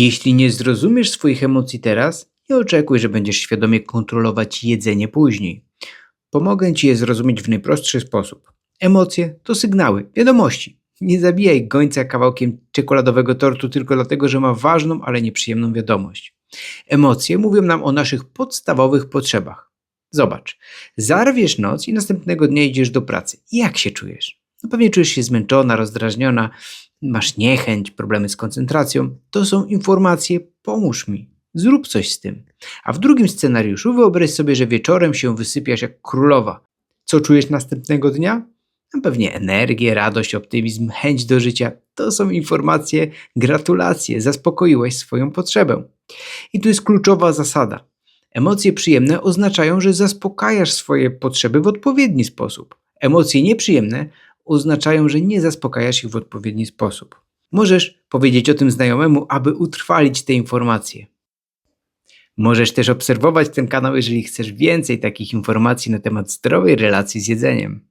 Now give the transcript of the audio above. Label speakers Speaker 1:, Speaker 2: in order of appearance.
Speaker 1: Jeśli nie zrozumiesz swoich emocji teraz, nie oczekuj, że będziesz świadomie kontrolować jedzenie później. Pomogę ci je zrozumieć w najprostszy sposób. Emocje to sygnały, wiadomości. Nie zabijaj gońca kawałkiem czekoladowego tortu tylko dlatego, że ma ważną, ale nieprzyjemną wiadomość. Emocje mówią nam o naszych podstawowych potrzebach. Zobacz, zarwiesz noc i następnego dnia idziesz do pracy. Jak się czujesz? No pewnie czujesz się zmęczona, rozdrażniona, masz niechęć, problemy z koncentracją. To są informacje, pomóż mi, zrób coś z tym. A w drugim scenariuszu wyobraź sobie, że wieczorem się wysypiasz jak królowa. Co czujesz następnego dnia? No pewnie energię, radość, optymizm, chęć do życia. To są informacje, gratulacje, zaspokoiłeś swoją potrzebę. I tu jest kluczowa zasada. Emocje przyjemne oznaczają, że zaspokajasz swoje potrzeby w odpowiedni sposób. Emocje nieprzyjemne oznaczają, że nie zaspokajasz ich w odpowiedni sposób. Możesz powiedzieć o tym znajomemu, aby utrwalić te informacje. Możesz też obserwować ten kanał, jeżeli chcesz więcej takich informacji na temat zdrowej relacji z jedzeniem.